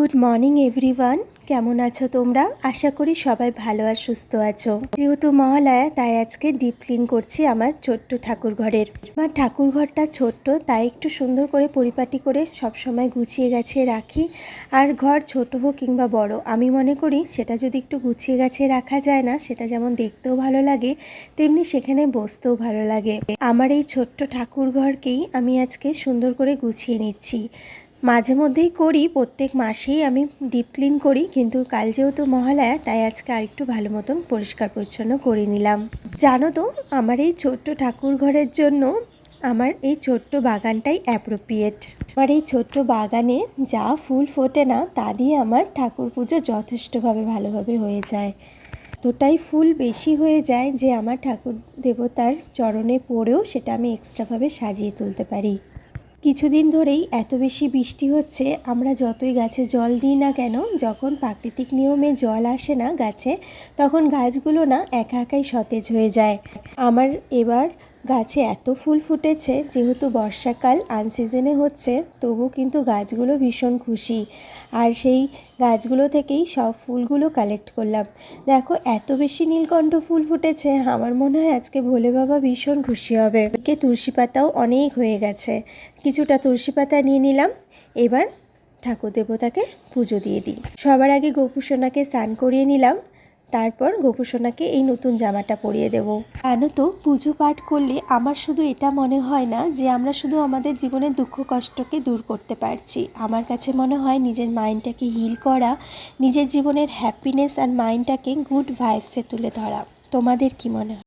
Good morning everyone কেমন আছো তোমরা? আশা করি সবাই ভালো আর সুস্থ আছো। যেহেতু মহালয়া, তাই আজকে ডিপ ক্লিন করছি আমার ছোট্ট ঠাকুর ঘরের। আমার ঠাকুর ঘরটা ছোট্ট, তাই একটু সুন্দর করে পরিপাটি করে সবসময় গুছিয়ে গাছিয়ে রাখি। আর ঘর ছোট হোক কিংবা বড়, আমি মনে করি সেটা যদি একটু গুছিয়ে গাছিয়ে রাখা যায় না, সেটা যেমন দেখতেও ভালো লাগে, তেমনি সেখানে বসতেও ভালো লাগে। আমার এই ছোট্ট ঠাকুর ঘরকেই আমি আজকে সুন্দর করে গুছিয়ে নিচ্ছি। মাঝে মধ্যেই করি, প্রত্যেক মাসেই আমি ডিপ ক্লিন করি, কিন্তু কাল যেহেতু মহালয়া, তাই আজকে আরেকটু ভালো মতন পরিষ্কার পরিচ্ছন্ন করে নিলাম। জানো তো, আমার এই ছোট্ট ঠাকুর ঘরের জন্য আমার এই ছোট্ট বাগানটাই অ্যাপ্রোপ্রিয়েট আমার এই ছোট্ট বাগানে যা ফুল ফোটে না, তা দিয়ে আমার ঠাকুর পুজো যথেষ্টভাবে ভালোভাবে হয়ে যায়। এতটাই ফুল বেশি হয়ে যায় যে আমার ঠাকুর দেবতার চরণে পড়েও সেটা আমি এক্সট্রাভাবে সাজিয়ে তুলতে পারি। কিছুদিন ধরেই এত বেশি বৃষ্টি হচ্ছে, আমরা যতই গাছে জল দিই না কেন, যখন প্রাকৃতিক নিয়মে জল আসে না গাছে, তখন গাছগুলো না একা একাই সতেজ হয়ে যায়। আমার এবার গাছে এত ফুল ফুটেছে, যেহেতু বর্ষাকাল আনসিজনে হচ্ছে, তবু কিন্তু গাছগুলো ভীষণ খুশি। আর সেই গাছগুলো থেকেই সব ফুলগুলো কালেক্ট করলাম। দেখো, এত বেশি নীলকণ্ঠ ফুল ফুটেছে, আমার মনে হয় আজকে ভোলে বাবা ভীষণ খুশি হবে। কে তুলসী পাতাও অনেক হয়ে গেছে। কিছুটা তুলসী পাতা নিয়ে নিলাম, এবার ঠাকুর দেবতাকে পুজো দিয়ে দিই। সবার আগে গোপুসোনাকে স্নান করিয়ে নিলাম তারপর গোপুসোনাকে এই নতুন জামাটা পরিয়ে দেব। কেন তো? পুজো পাঠ করলে আমার শুধু এটা মনে হয় না যে আমরা শুধু আমাদের জীবনের দুঃখ কষ্টকে দূর করতে পারছি। আমার কাছে মনে হয় নিজের মাইন্ডটাকে হিল করা, নিজের জীবনের হ্যাপিনেস আর মাইন্ডটাকে গুড ভাইবসে তুলে ধরা। তোমাদের কি মনে হয়?